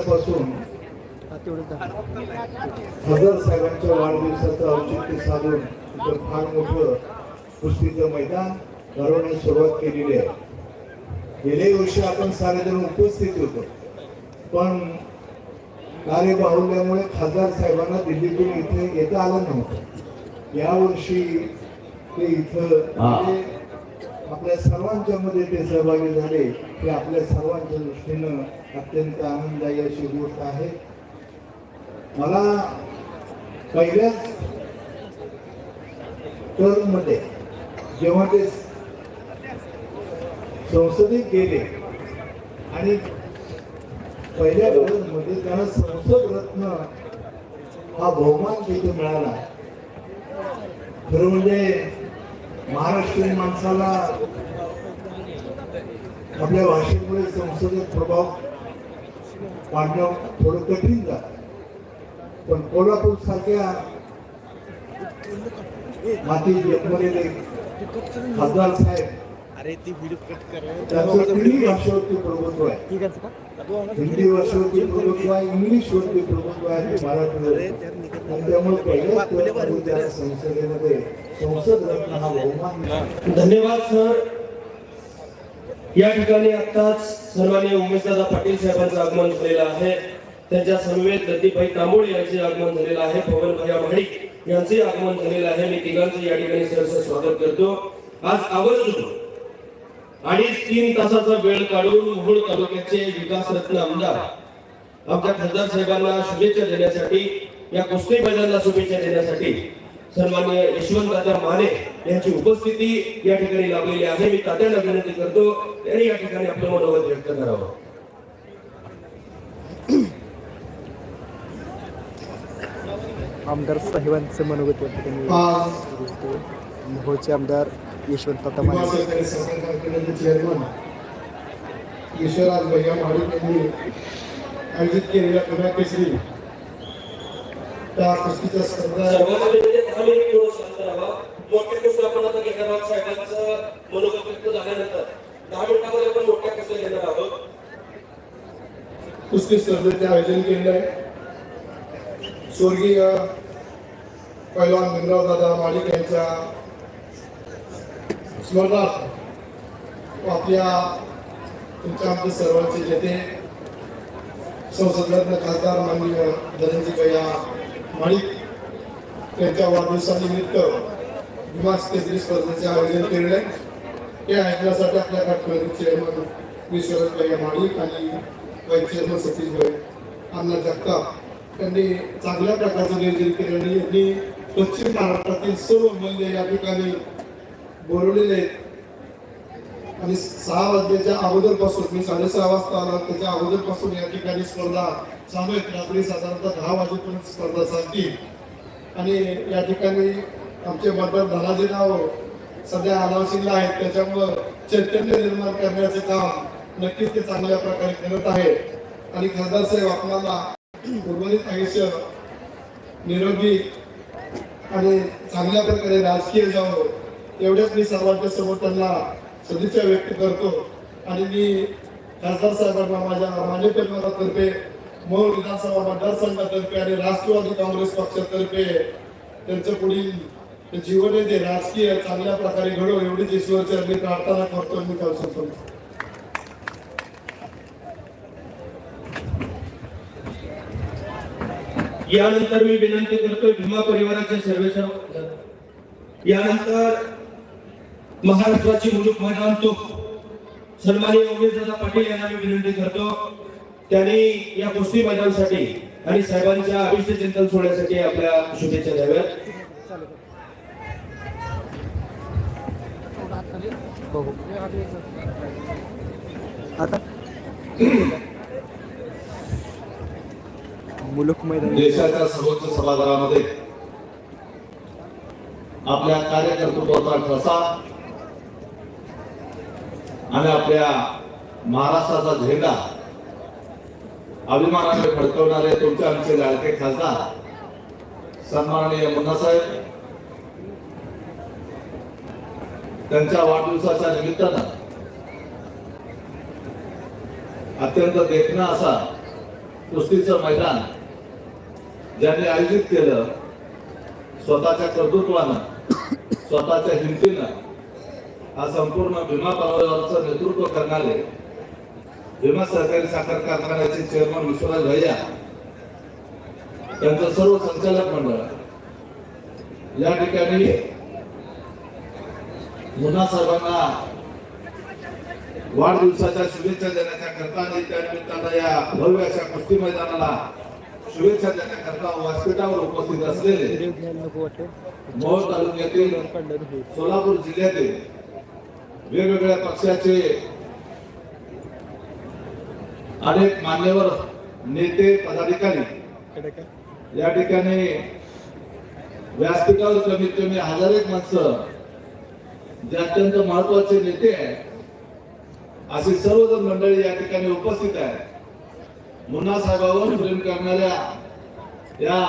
पासून हजर साहेबांच्या वाढदिवसाचं औचित्य साधून इथं फार मोठं कुस्तीचं मैदान भरवण्यास सुरुवात केलेली आहे. गेल्या वर्षी आपण सारेजण उपस्थित होतो. पण कार्यबाहुल्यामुळे खासदार साहेबांना दिल्लीतून इथे येता आलं नव्हतं. यावर्षी ते इथं आपल्या सर्वांच्या मध्ये ते सहभागी झाले हे आपल्या सर्वांच्या दृष्टीनं अत्यंत आनंददायी अशी गोष्ट आहे. मला पहिल्याच टर्ममध्ये जेव्हा ते संसदेत गेले आणि पहिल्या मध्ये त्यांना संसद रत्न हा बहुमान तिथे मिळाला. खरं म्हणजे महाराष्ट्रीयन माणसाला आपल्या भाषेमुळे संसदेत प्रभाव पाडणं थोडं कठीण जात. पण कोल्हापूर सारख्या माती जन्मलेले खासदार साहेब अरे ती व्हिडिओ कट कर. तिन्ही भाषेवरती प्रभुत्व आहे. ठीक आहे का? हिंदी भाषेवरती प्रभुत्व आहे इंग्लिश वरती प्रभुत्व आहे त्यामुळे संसदेमध्ये संसद रत्न हा. बहुमान. धन्यवाद सर. या ठिकाणी आताच सन्माननीय उमेशदादा पाटील साहेबांचं आगमन झालेलं आहे. त्यांच्या समवेत लतीफाई तांबोळे यांचे आगमन झालेलं आहे. पवन भैया महाडिक यांचे आगमन झालेलं आहे. मी तिघांचं या ठिकाणी सहर्ष स्वागत करतो. आज आवर्जून अडीच तीन तासाचा वेळ काढून मोहोळ तालुक्याचे विकास रत्न आमदार आमच्या खासदार साहेबांना शुभेच्छा देण्यासाठी या कुस्ती मैदानाला शुभेच्छा देण्यासाठी सन्मान्य यशवंतदादा माने यांची उपस्थिती या ठिकाणी लाभलेली आहे. मी तात्याला विनंती करतो त्यांनी या ठिकाणी आपलं मनोगत व्यक्त करावं. आमदार साहेबांचं मनोगत मोहोळचे आमदार यशवंत ताता ईश्वराज भैया महाडिक यांनी आयोजित केलेल्या पुण्या केसरी त्या कुस्तीच्या स्पर्धा दहा मोठ्या कुस्त्या आपण आता घेणार आहोत साहेबांचं मनोगत व्यक्त झाल्यानंतर दहा मिनिटामध्ये आपण मोठ्या घेणार आहोत कुस्ती स्पर्धेचे आयोजन केलेलं आहे. स्वर्गीय पैलवान भीमराव दादा माडिक यांच्या स्मरणार्थ आपल्या तुमच्या आमचे सर्वांचे नेते संसदरत्न खासदार माननीय धनंजी कया माडिक त्यांच्या वाढदिवसानिमित्त विमास केसरी स्पर्धेचे आयोजन केलेले आहे. हे ऐकण्यासाठी आपल्या काठमांडू चेअरमन विश्वनाथ भैया माणिक आणि वाईस चेअरमन सतीश भाई अण्णा जगताप यांनी चांगल्या प्रकारचं नियोजन केलं आणि यांनी पश्चिम महाराष्ट्रातील सर्व मूल्य या ठिकाणी बोलवलेले आहेत. आणि सहा वाजल्याच्या अगोदरपासून मी साडेसहा वाजता आला. त्याच्या अगोदरपासून या ठिकाणी स्पर्धा चालू आहेत. रात्री साधारणतः दहा वाजेपर्यंत स्पर्धा चालतील आणि या ठिकाणी आमचे मतदार धनाजीराव सध्या अनावशिल्ला आहेत. त्याच्यामुळं चैतन्य निर्माण करण्याचे काम नक्कीच ते चांगल्या प्रकारे करत आहेत. आणि खासदार साहेब आपल्याला उर्वरित आयुष्य निरोगी आणि चांगल्या प्रकारे राजकीय जावं एवढ्याच मी सर्वांच्या समोर त्यांना सदिच्छा व्यक्त करतो. आणि मी खासदार साहेबांना माझ्या मान्य परिवारातर्फे मोहोळ विधानसभा मतदारसंघातर्फे आणि राष्ट्रवादी काँग्रेस पक्षातर्फे त्यांचं पुढील जीवन आहे ते राजकीय चांगल्या प्रकारे घडो एवढीच ईश्वरची मी प्रार्थना करतो मी मी करतो. यानंतर मी विनंती करतोय भीमा परिवाराचे सर्वेसर्व यानंतर महाराष्ट्राची मुलूक मैदान तो सन्माननीय उमेशदादा पाटील यांना मी विनंती करतो. त्यांनी या कुस्ती मैदानासाठी आणि साहेबांच्या अभिष्ट चिंतन सोहळ्यासाठी आपल्या शुभेच्छा द्याव्यात. आता मुलुक मैदान. देशाच्या सर्वोच्च सभागृहामध्ये आपल्या कार्यकर्तृत्वाचा ठसा आणि आपल्या महाराष्ट्राचा झेंडा अभिमानाने फडकवणारे तुमचे आमचे लाडके खासदार सन्माननीय मुन्नासाहेब त्यांच्या वाढदिवसाच्या निमित्तानं अत्यंत देखणा असा कुस्तीचं मैदान ज्यांनी आयोजित केलं स्वतःच्या कर्तृत्वानं स्वतःच्या हिमतीनं हा संपूर्ण भीमा पर्वावरचं नेतृत्व करणारे भीमा सहकारी साखर कारखान्याचे चेअरमन विश्वराज भैया त्यांचं सर्व संचालक मंडळ. या ठिकाणी मुन्हा साहेबांना वाढदिवसाच्या शुभेच्छा देण्याच्या करता आणि त्या निमित्तानं या भव्य अशा कुस्ती मैदानाला शुभेच्छा देण्याकरता व्यासपीठावर उपस्थित असलेले व्हिडिओ मोहोळ तालुक्यातील सोलापूर जिल्ह्यातील वेगवेगळ्या पक्षाचे अनेक मान्यवर नेते पदाधिकारी या ठिकाणी व्यासपीठावर कमीत कमी हजार एक माणसं जे अत्यंत महत्त्वाचे नेते आहेत. असे सर्वजण मंडळी या ठिकाणी उपस्थित आहेत. मुन्ना साहेबावर प्रेम करणाऱ्या या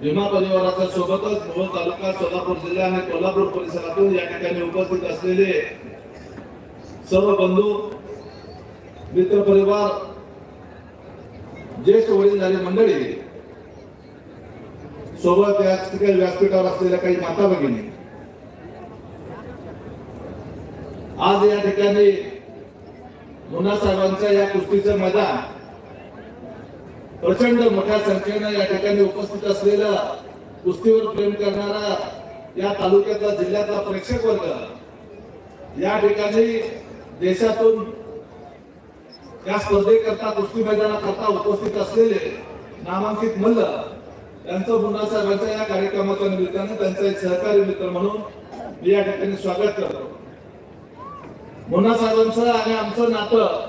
भीमा परिवाराच्या सोबतच मोहोळ तालुका सोलापूर जिल्हा आणि कोल्हापूर परिसरातून या ठिकाणी उपस्थित असलेले सर्व बंधू मित्र परिवार ज्येष्ठ वडीलधारी मंडळी सोबत या ठिकाणी व्यासपीठावर असलेल्या काही माता भगिनी. आज या ठिकाणी मुन्ना साहेबांच्या या कुस्तीचं मैदान प्रचंड मोठ्या संख्येनं या ठिकाणी उपस्थित असलेला कुस्तीवर प्रेम करणारा या तालुक्याचा जिल्ह्याचा प्रेक्षक वर्ग. या ठिकाणी देशातून या स्पर्धेकरता कुस्ती मैदानाकरता उपस्थित असलेले नामांकित मल्ल त्यांचं मुन्ना साहेबांच्या या कार्यक्रमाच्या निमित्तानं त्यांचा एक सहकारी मित्र म्हणून मी या ठिकाणी स्वागत करतो. मुन्ना साहेबांचं आणि आमचं नातं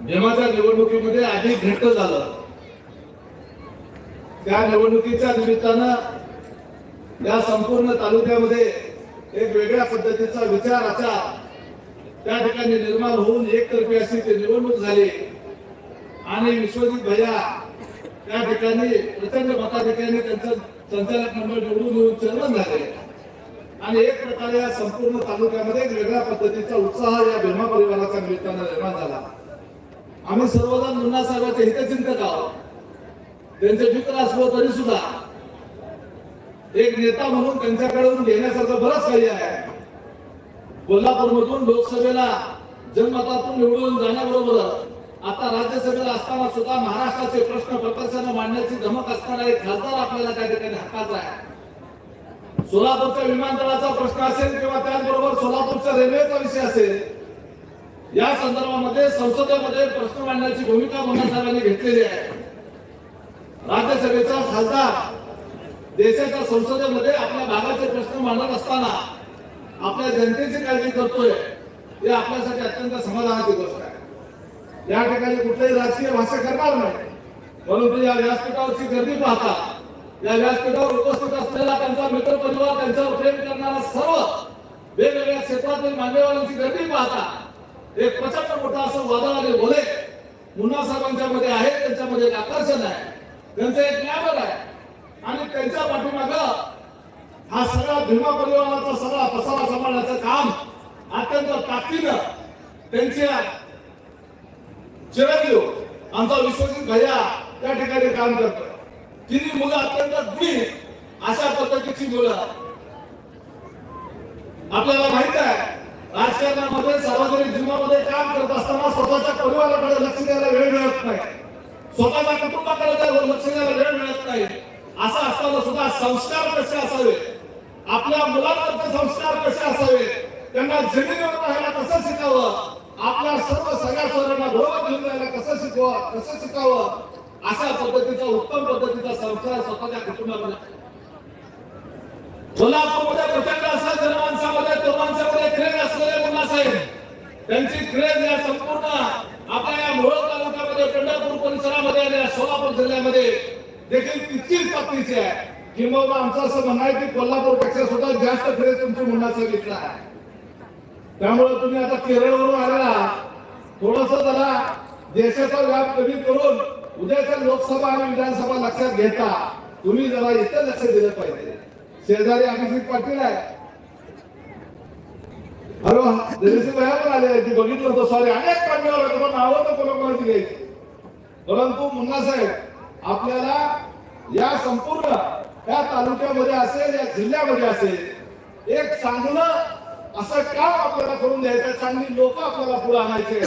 भीमाच्या निवडणुकीमध्ये अधिक घट्ट झालं. त्या निवडणुकीच्या निमित्तानं या संपूर्ण तालुक्यामध्ये एक वेगळ्या पद्धतीचा विचाराचा त्या ठिकाणी निर्माण होऊन एकतर्फी अशी ती निवडणूक झाली. आणि विश्वजित भैया त्या ठिकाणी प्रचंड मताधिक्याने त्यांचं संचालक मंडळ निवडून येऊन चेअरमन झाले. आणि एक प्रकारे या संपूर्ण तालुक्यामध्ये एक वेगळ्या पद्धतीचा उत्साह या भीमा परिवाराच्या निमित्तानं निर्माण झाला. आम्ही सर्वजण मुन्ना साहेबांचे हितचिंतक आहोत. त्यांचे मित्र असलो तरी सुद्धा एक नेता म्हणून त्यांच्याकडून घेण्यासारखं बरंच काही आहे. कोल्हापूरमधून लोकसभेला जनमतातून निवडून जाण्याबरोबर आता राज्यसभेला असताना सुद्धा महाराष्ट्राचे प्रश्न प्रकर्षाने मांडण्याची धमक असताना एक खासदार आपल्याला त्या ठिकाणी हक्काचा आहे. सोलापूरच्या विमानतळाचा प्रश्न असेल किंवा त्याचबरोबर सोलापूरच्या रेल्वेचा विषय असेल या संदर्भामध्ये संसदेमध्ये प्रश्न मांडण्याची भूमिका मोहन साहेबांनी घेतलेली आहे. राज्यसभेचा खासदार देशाच्या संसदेमध्ये आपल्या भागाचे प्रश्न मांडत असताना आपल्या जनतेची काळजी करतोय हे आपल्यासाठी अत्यंत समाधानाची गोष्ट आहे. या ठिकाणी कुठल्याही राजकीय भाषा करणार नाही. परंतु या व्यासपीठावरची गर्दी पाहता या व्यासपीठावर उपस्थित असलेला त्यांचा मित्र परिवार त्यांच्यावर प्रेम करणारा सर्व वेगवेगळ्या क्षेत्रातील मान्यवरांची गर्दी पाहता एक प्रचंड मोठा असं वादळाने बोले मुन्ना साहेबांच्या मध्ये आहे त्यांच्यामध्ये एक आकर्षण आहे. त्यांचं एक ज्ञान आहे. आणि त्यांच्या पाठीमाग हा सगळा भीमा परिवाराचा सगळा पसारा सांभाळण्याचं काम अत्यंत ताकदीनं त्यांच्या चिरंजीव आमचा विश्वजित भैया त्या ठिकाणी काम करतो तिन्ही मुलं अत्यंत गुणी अशा पद्धतीची मुलं. आपल्याला माहीत आहे राजकारणामध्ये सार्वजनिक जीवनामध्ये काम करत असताना स्वतःच्या परिवाराकडे लक्ष द्यायला वेळ मिळत नाही. स्वतःच्या कुटुंबाकडे त्या लक्ष द्यायला वेळ मिळत नाही. असं असताना सुद्धा संस्कार कसे असावे? आपल्या मुलांवरचे संस्कार कसे असावे? त्यांना जमिनीवर राहायला कसं शिकावं? आपल्या सर्व सगळ्या सोयऱ्यांना बरोबर घेऊन जायला कसं शिकवा कसं शिकावं? अशा पद्धतीचा उत्तम पद्धतीचा संस्कार स्वतःच्या कुटुंबामध्ये कोल्हापूरमध्ये प्रचंड असा जनमानसामध्ये तरुणांच्यामध्ये क्रेज असलेले मुन्ना साहेब त्यांची क्रेज या संपूर्ण आपल्या या मोहोळ तालुक्यामध्ये पंढरपूर परिसरामध्ये आणि सोलापूर जिल्ह्यामध्ये देखील तितकीच ताकदीची आहे. किंबहुना आमचं असं म्हणणं आहे की कोल्हापूरपेक्षा सुद्धा जास्त क्रेज तुमची मुन्ना साहेब इथला आहे त्यामुळे तुम्ही आता केरळवरून आलेला थोडस जरा देशाचा व्याप कमी करून उद्याच्या लोकसभा आणि विधानसभा लक्षात घेता तुम्ही जरा इथं लक्ष दिलं पाहिजे. शेजारी अभिजित पाटील आहे अरे दिनेश पण आले ते बघितलं होतं सॉरी अनेक मान्यवर आहेत पण नावं तर कोणा घ्यायची परंतु मुन्ना साहेब आपल्याला या संपूर्ण या तालुक्यामध्ये असेल या जिल्ह्यामध्ये असेल एक चांगलं असं काम आपल्याला करून द्यायचं चांगली लोक आपल्याला पुढे आणायचे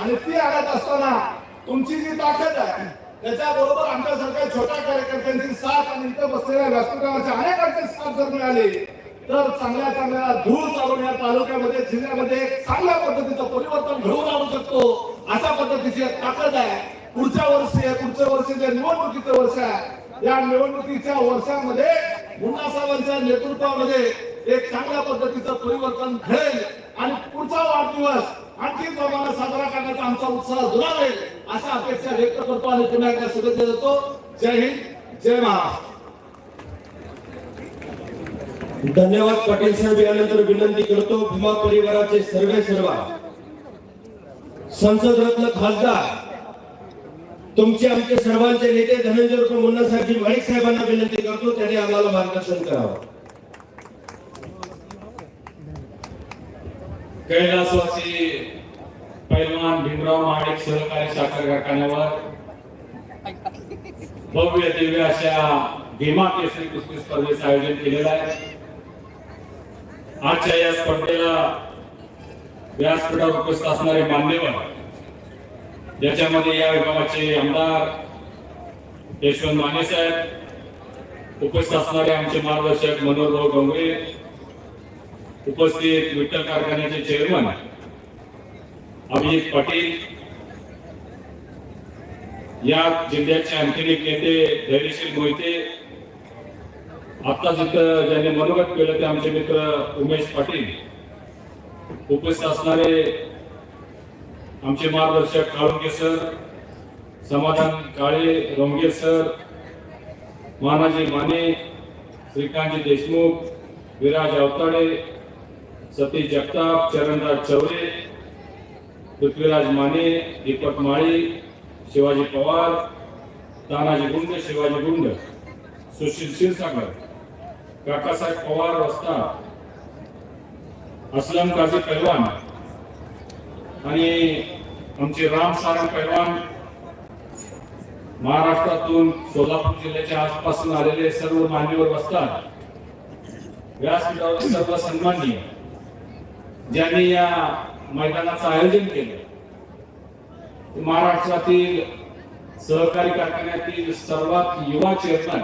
आणि ती आणत असताना तुमची जी ताकद आहे त्याच्याबरोबर आमच्यासारख्या छोट्या कार्यकर्त्यांची साथ आणि इथं बसलेल्या व्यासपीठावरच्या अनेकांची साथ जर मिळाली तर चांगल्या चांगल्या धूळ चालून या तालुक्यामध्ये जिल्ह्यामध्ये चांगल्या पद्धतीचं परिवर्तन घडवून आणू शकतो. अशा पद्धतीची ताकद आहे. पुढच्या वर्षी आहे पुढच्या वर्षी जे निवडणुकीचं वर्ष आहे या निवडणुकीच्या वर्षामध्ये मुन्ना साहेबांच्या नेतृत्वामध्ये एक चांगल्या पद्धतीचं परिवर्तन घडेल. आणि पुढचा वाढदिवस आणखी प्रमाणात साजरा करण्याचा आमचा उत्साह दुरावेल अशा अपेक्षा व्यक्त करतो आणि पुन्हा एकदा शुभेच्छा देतो. जय हिंद जय महाराष्ट्र. धन्यवाद पाटील साहेब यानंतर विनंती करतो भीमा परिवाराचे सर्वे सर्वा. संसद रत्न खासदार तुमचे आमचे सर्वांचे नेते धनंजय रुपये मुन्ना साहेबजी माणिक साहेबांना विनंती करतो त्यांनी आम्हाला मार्गदर्शन करावं. कैलासवासी पैलवान भीमराव माणिक सहकारी साखर कारखान्यावर भव्य दिव्य अशा भीमा केसरी कुस्ती स्पर्धेचं आयोजन केलेलं आहे. आजच्या या स्पर्धेला व्यासपीठावर उपस्थित असणारे मान्यवर ज्याच्यामध्ये या विभागाचे आमदार यशवंत माने साहेब उपस्थित असणारे आमचे मार्गदर्शक मनोहरभाऊ डोंगरे उपस्थित विठ्ठल कारखान्याचे चेअरमन अभिजित पाटील या जिल्ह्याचे आणखीन एक नेते धैर्यशील मोहिते आता जिथं ज्यांनी मनोगत केलं ते आमचे मित्र उमेश पाटील उपस्थित असणारे आमचे मार्गदर्शक काळुंगे सर समाधान काळे रोंगे सर मानाजी माने श्रीकांतजी देशमुख विराज अवताडे सतीश जगताप चरणराज चौरे पृथ्वीराज माने दीपक माळी शिवाजी पवार तानाजी गुंड शिवाजी गुंड सुशील क्षीरसागर. काकासाहेब पवार रस्ता असलम काझी पैलवान आणि आमचे राम सारंग पैलवान महाराष्ट्रातून सोलापूर जिल्ह्याच्या आसपासून आलेले सर्व मान्यवर बसतात. व्यासपीठावर सर्व सन्माननीय ज्यांनी या मैदानाचं आयोजन केलं महाराष्ट्रातील सहकारी कारखान्यातील सर्वात युवा चेअरमॅन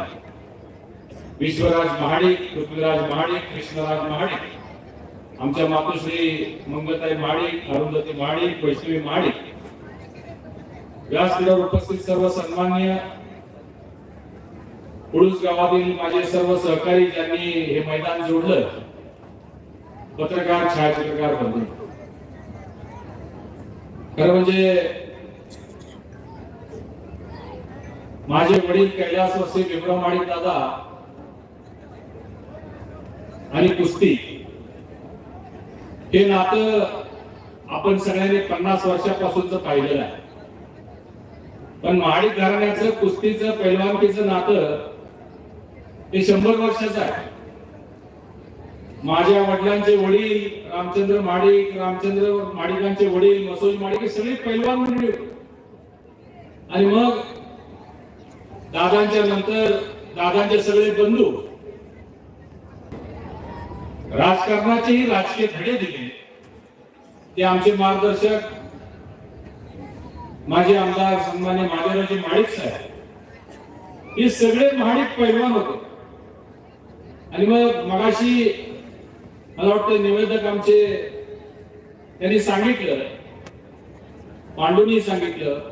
विश्वराज महाडिक पृथ्वीराज महाडिक कृष्णराज महाडिक. आमच्या मातोश्री मंगलताई महाडिक अरुंधती महाडिक वैष्णवी महाडिक. व्यासपीठावर उपस्थित सर्व सन्मान्य पुळूस गावातील माझे सर्व सहकारी ज्यांनी हे मैदान जोडलं पत्रकार छायाचित्रकार बनले. खरं म्हणजे माझे वडील कैलासवासी भीमराव माडिक दादा आणि कुस्ती. हे नातं आपण सगळ्यांनी पन्नास वर्षापासूनच पाहिलेलं आहे. पण महाडिक घराण्याचं कुस्तीचं पैलवानकीचं नातं हे शंभर वर्षाचं आहे. माझ्या वडिलांचे वडील रामचंद्र माडिक रामचंद्र माडिकांचे वडील मसोज माडिक हे सगळे पैलवान मंडळी आणि मग दादांच्या नंतर दादांचे सगळे बंधू राजकारणाचेही राजकीय धडे दिले. ते आमचे मार्गदर्शक माझे आमदार सन्मान्य माधवरावजी माडिक साहेब. हे सगळे महाडिक पैलवान होते. आणि मग मगाशी मला वाटतं निवेदक आमचे त्यांनी सांगितलं पांडूंनी सांगितलं